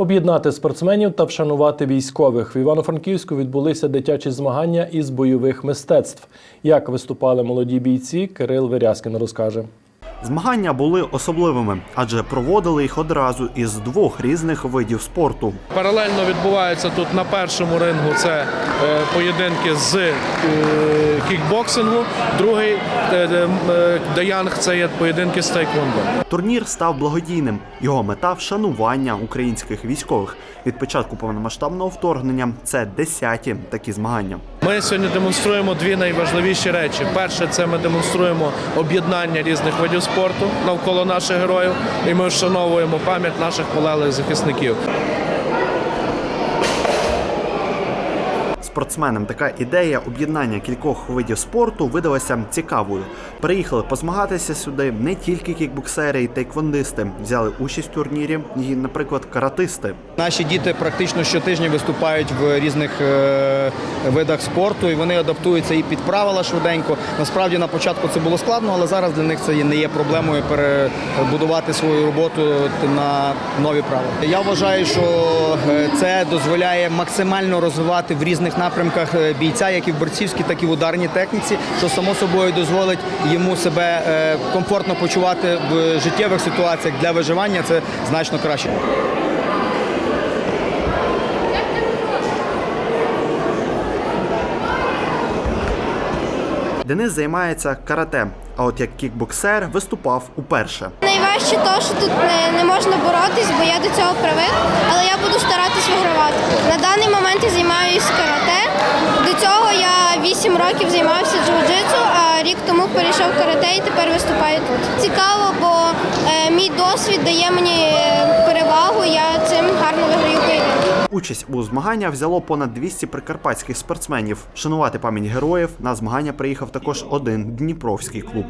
Об'єднати спортсменів та вшанувати військових в Івано-Франківську відбулися дитячі змагання із бойових мистецтв. Як виступали молоді бійці, Кирил Верязкін розкаже. Змагання були особливими, адже проводили їх одразу із двох різних видів спорту. Паралельно відбувається тут на першому рингу це е, поєдинки з е, кікбоксингу. Другий е, Даянг це є поєдинки з тайквондо. Турнір став благодійним. Його мета вшанування українських військових. Від початку повномасштабного вторгнення це десяті такі змагання. Ми сьогодні демонструємо дві найважливіші речі. Перше, це ми демонструємо об'єднання різних видів спорту навколо наших героїв, і ми вшановуємо пам'ять наших полеглих захисників. Спортсменам така ідея об'єднання кількох видів спорту видалася цікавою. Приїхали позмагатися сюди не тільки кікбоксери і тейквондисти. Взяли участь в турнірі і, наприклад, каратисти. Наші діти практично щотижня виступають в різних е, видах спорту, і вони адаптуються і під правила швиденько. Насправді на початку це було складно, але зараз для них це не є проблемою перебудувати свою роботу на нові правила. Я вважаю, що е, це дозволяє максимально розвивати в різних напрямках е, бійця, як і в борцівській, так і в ударній техніці, що само собою дозволить йому себе е, комфортно почувати в життєвих ситуаціях для виживання. Це значно краще. Денис займається карате, а от як кікбоксер виступав уперше. Найважче то, що тут не, не можна боротись, бо я до цього привик, але я буду старатись вигравати. На даний момент я займаюся карате. До 8 років займався джиу-джитсу, а рік тому перейшов карате і тепер виступаю тут. Цікаво, бо е, мій досвід дає мені е, перевагу, я цим гарно виграю поєдинки. Участь у змагання взяло понад 200 прикарпатських спортсменів. Шанувати пам'ять героїв на змагання приїхав також один дніпровський клуб.